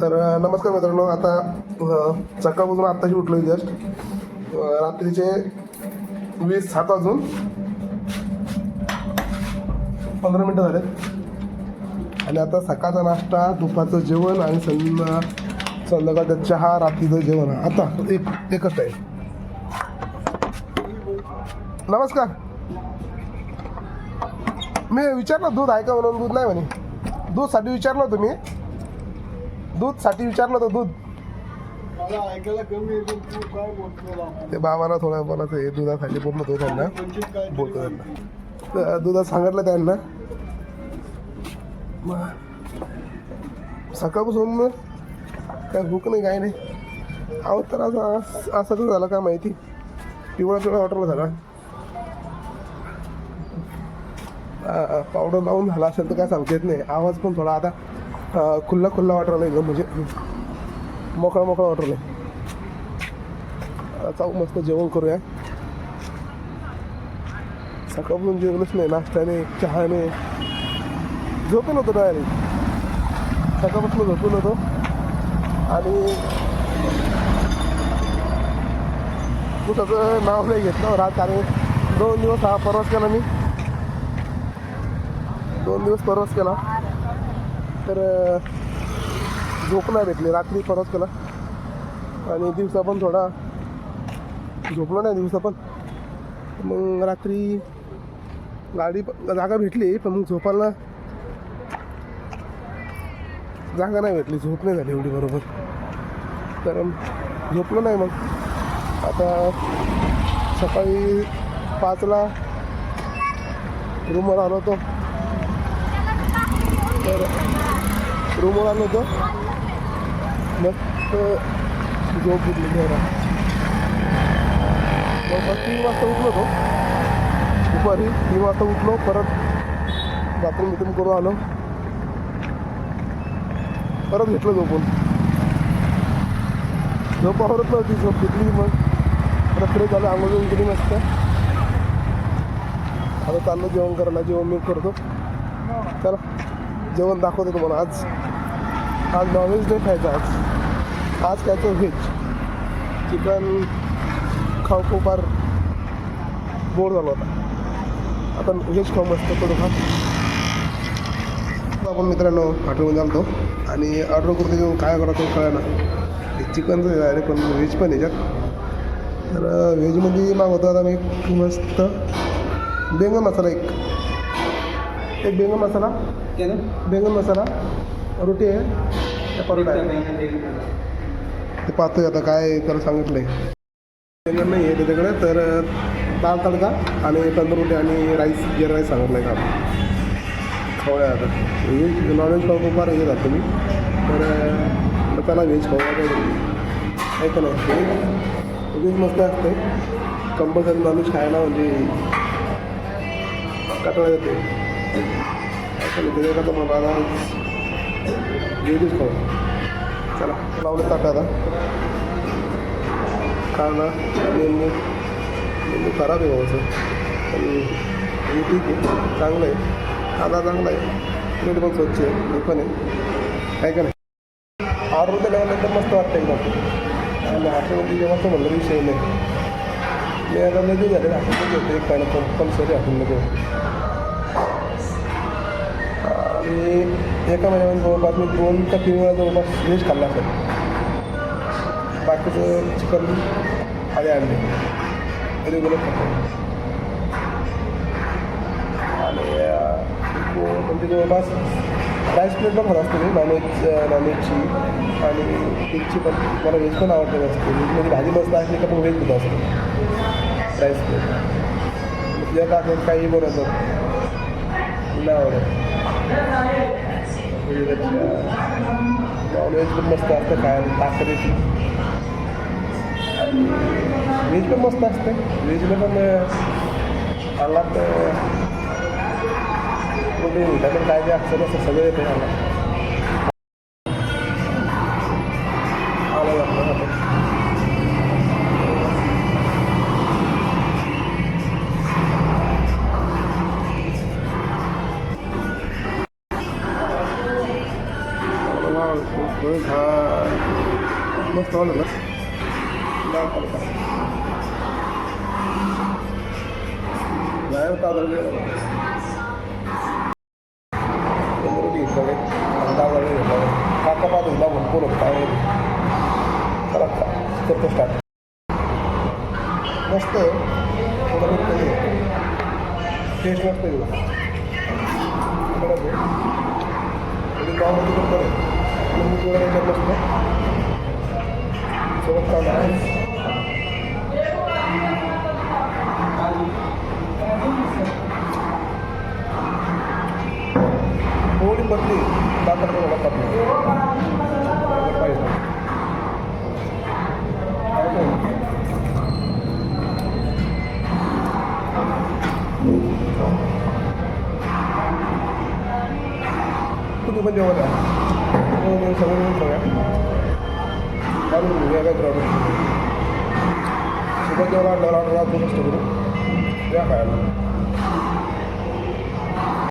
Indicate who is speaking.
Speaker 1: तर नमस्कार मित्रांनो आता सकाळपासून आत्ताशी उठलो जस्ट. रात्रीचे वीस सात वाजून पंधरा मिनटं झालेत. आणि आता सकाळचा नाश्ता दुपारचं जेवण आणि संध्या संध्याकाळचा चहा रात्रीचं जेवण. आता एक एकच टाईम नमस्कार. मी विचारलं दूध आहे का म्हणून? दूध नाही म्हणे. दूधसाठी विचारलं होतं मी. दूधसाठी विचारलं होतं दूध.
Speaker 2: तू काय?
Speaker 1: ते बाबाला थोडं बोलायचं हे दुधासाठी बोलत होतो त्यांना.
Speaker 2: काय
Speaker 1: बोलतो त्यांना. दुधात सांगितलं त्यांना. मग सकाळपासून मग काय भूक नाही काय नाही. अहो तर असं असं कसं झालं का माहिती? पिवळा पिवळा वाटलं सगळा पावडर लावून झाला असेल तर काय सांगता येत नाही. आवाज पण थोडा आता अं, खुल्ला खुल्ला वाटला एकदम म्हणजे. मोकळा मोकळा वाटला चाऊ मस्त जेवण करूया. सकाळपासून जेवणच नाही नाश्त्याने चहाने. झोपून होतो डायरेक्ट. सकाळपासून झोपून होतो आणि कुठं नाव नाही घेतलं रात कारण दोन दिवस हा प्रवास केला मी. दोन दिवस प्रवास केला. तर झोप नाही भेटली. रात्री परत केला. आणि दिवसा पण थोडा झोपलो नाही दिवसा पण. मग रात्री गाडी जागा भेटली पण मग झोपायला जागा नाही भेटली. झोप नाही झाली एवढी बरोबर. तर झोपलो नाही मग. आता सकाळी पाचला रूमवर आलो होतो. तर रूमवर आलो होतो मस्त झोप घेतली घरा तीन वाजता उठलो होतो दुपारी तीन वाजता उठलो परत बाथरूम बिथरूम करून आलो। परत घेतलं झोपून। झोप आवरत नव्हती झोप घेतली मग. परत फ्रेश झालं आंघोळ केली मस्त. आता चाललो जेवण करायला जेवण मी करतो. चला जेवण दाखवतो तुम्हाला आज. आज नॉनव्हेज नाही खायचं आज. आज खायचं व्हेज. चिकन खाऊ खूप फार बोर झाला होता आता व्हेज खाऊ मस्त थोडंफार. आपण मित्रांनो हॉटेलमध्ये आलतो आणि ऑर्डर करतो घेऊन काय करायचं कळलं चिकनचं आहे डायरेक्ट पण व्हेज पण याच्यात. तर व्हेजमध्ये मागवतो आता मी मस्त बेंगन मसाला एक. एक बेंगन मसाला. बेंगन मसाला. रोटी आहे. आहे. ते पाहतोय आता काय त्याला सांगितलं आहे नाही आहे त्याच्याकडे तर दाल तडका आणि तंदूर रोटी आणि राईस जिरा राईस सांगितलं आहे का? खाऊया आता. व्हेज नॉनव्हेज खाऊ खूप फार हे जातो मी तर त्याला व्हेज खाऊया. काय का नाही व्हेज मस्त असते कंपल्सरी नॉनव्हेज खायला म्हणजे कटाळा येते असं नाही त्याच्या मला आता खाऊ चला लावलं ताटा आता. कांदा लिंबू लिंबू खराब आहे भाऊचं. पण हे ठीक आहे चांगलं आहे. कांदा चांगला आहे. प्लेट पण स्वच्छ आहे. हे पण आहे. काय का नाही ऑर्डर दिल्यावर मस्त वाटतं एकदम. आणि हॉटेलमध्ये जेव्हा तो म्हणलं विषय नाही. मी आता लगेच झाले हॉटेलमध्ये होते एक पहिला कंपल्सरी हॉटेलमध्ये ते एका महिन्यामध्ये जवळपास मी दोन का तीन वेळा जवळपास व्हेज खाल्ला असेल. बाकीचं चिकन आणि अंडे रेग्युलर खातो आणि म्हणजे जवळपास राईस प्लेट पण खात असते मी. नॉनव्हेज नॉनव्हेजची आणि व्हेजची पण मला व्हेज पण आवडते असते म्हणजे भाजी मस्त असली का पण व्हेज होत असते. राईस प्लेट तुझ्या टाकून काही बनवतं. नाही आवडत. नॉनव्हेज पण मस्त असतं खायला ताकदीची. व्हेज पण मस्त असते. व्हेजला पण अंगात प्रोटीन व्हिटॅमिन काय जे असतं नसतं सगळं येते अंगात मस्त वाटलं ना डाळ तडका बाहेर तांदूळ रोटी घेतलं तांदूळ काय करतो स्टार्ट मस्त थोडं टेस्ट मस्त पण बरं बदली ताकद थोडा बदली पाहिजे तुम्ही पण जेवण या जेवण Kalu Vivek Ravi. Subhadra Narendra Kumar Staguru. Ya,